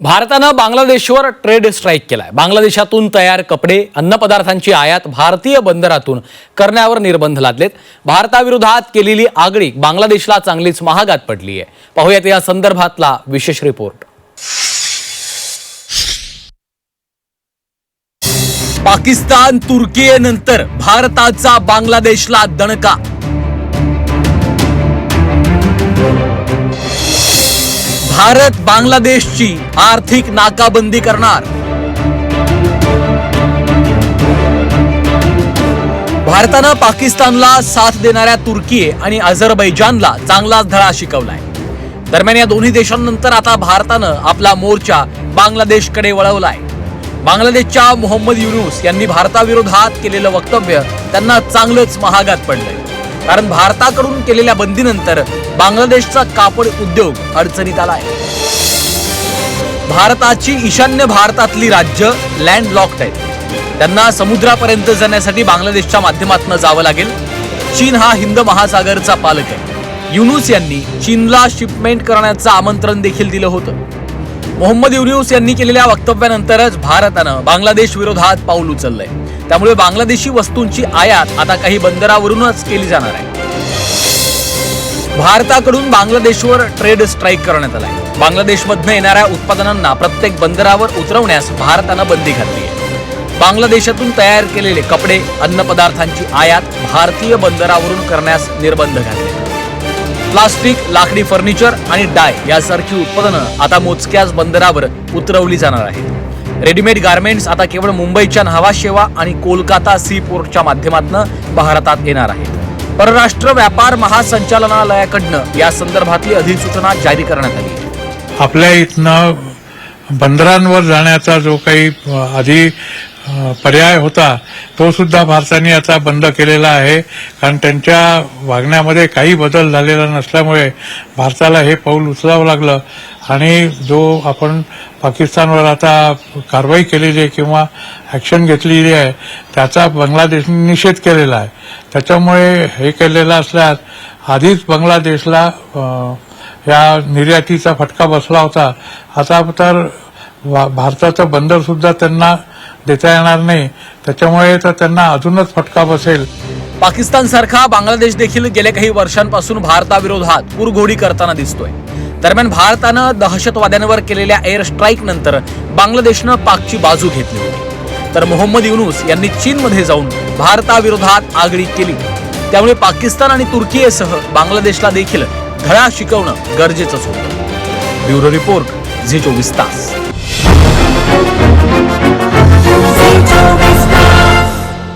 भारतानं बांगलादेशवर trade strike केलाय. बांगलादेशातून तयार कपडे अन्नपदार्थांची आयात भारतीय बंदरातून करण्यावर निर्बंध लादलेत. भारताविरोधात केलेली आगळी बांगलादेशला चांगलीच महागात पडली आहे पाहूयात या संदर्भातला विशेष रिपोर्ट. पाकिस्तान तुर्कीनंतर भारताचा बांगलादेशला दणका भारत बांगलादेशची आर्थिक नाकाबंदी करणार. भारतानं पाकिस्तानला साथ देणाऱ्या तुर्की आणि अझरबैजानला चांगलाच धडा शिकवलाय. दरम्यान या दोन्ही देशांनंतर आता भारतानं आपला मोर्चा बांगलादेशकडे वळवलाय. बांगलादेशच्या मोहम्मद युनुस यांनी भारताविरोधात केलेलं वक्तव्य त्यांना चांगलंच महागात पडलंय. कारण भारताकडून केलेल्या बंदीनंतर बांगलादेशचा कापड उद्योग अडचणीत आलाय. भारताची ईशान्य भारतातली राज्य लँड लॉक्ड आहेत. त्यांना समुद्रापर्यंत जाण्यासाठी बांगलादेशच्या माध्यमातून जावं लागेल. चीन हा हिंद महासागरचा पालक आहे. युनुस यांनी चीनला शिपमेंट करण्याचं आमंत्रण देखील दिलं होतं. मोहम्मद युनुस यांनी केलेल्या वक्तव्यानंतरच भारतानं बांगलादेश विरोधात पाऊल उचललंय. त्यामुळे बांगलादेशी वस्तूंची आयात आता काही बंदरावरूनच केली जाणार आहे. भारताकडून बांगलादेशवर ट्रेड स्ट्राईक करण्यात आलाय. बांगलादेशमधनं येणाऱ्या उत्पादनांना प्रत्येक बंदरावर उतरवण्यास भारतानं बंदी घातली आहे. बांगलादेशातून तयार केलेले कपडे अन्नपदार्थांची आयात भारतीय बंदरावरून करण्यास निर्बंध घातले. प्लास्टिक लाकडी फर्निचर आणि डाय यासारखी उत्पादनं आता मोजक्याच बंदरावर उतरवली जाणार आहेत. रेडीमेड गार्मेंट्स आता केवळ मुंबईच्या न्हावा शेवा आणि कोलकाता सी पोर्टच्या माध्यमातून भारतात येणार आहेत. परराष्ट्र व्यापार महासंचालनालयाकडनं या संदर्भातली अधिसूचना जारी करण्यात आली. आपल्या इथनं बंदरांवर जाण्याचा जो काही आधी पर्याय होता. तो सुद्धा भारताने आता बंद केलेला आहे. कारण त्यांच्या वागण्यामध्ये काही बदल झालेला नसल्यामुळे भारताला हे पाऊल उचलावं लागलं. आणि जो आपण पाकिस्तानवर आता कारवाई केलेली आहे किंवा ॲक्शन घेतलेली आहे त्याचा बांगलादेशने निषेध केलेला आहे. त्याच्यामुळे हे केलेलं असल्यास आधीच बांगलादेशला या निर्यातीचा फटका बसला होता. आता तर वा- भारताचं बंदर सुद्धा त्यांना देता येणार नाही. त्याच्यामुळे तर त्यांना अजूनच फटका बसेल. पाकिस्तान सारखा बांगलादेश देखील गेल्या काही वर्षांपासून भारताविरोधात पुरघोडी करताना दिसतोय. दरम्यान भारतानं दहशतवाद्यांवर केलेल्या एअर स्ट्राईक नंतर बांगलादेशनं पाकची बाजू घेतली होती. तर मोहम्मद युनुस यांनी चीनमध्ये जाऊन भारताविरोधात आगळी केली. त्यामुळे पाकिस्तान आणि तुर्कीसह बांगलादेशला देखील धडा शिकवणं गरजेचंच होतं. ब्युरो रिपोर्ट झी चोवीस तास.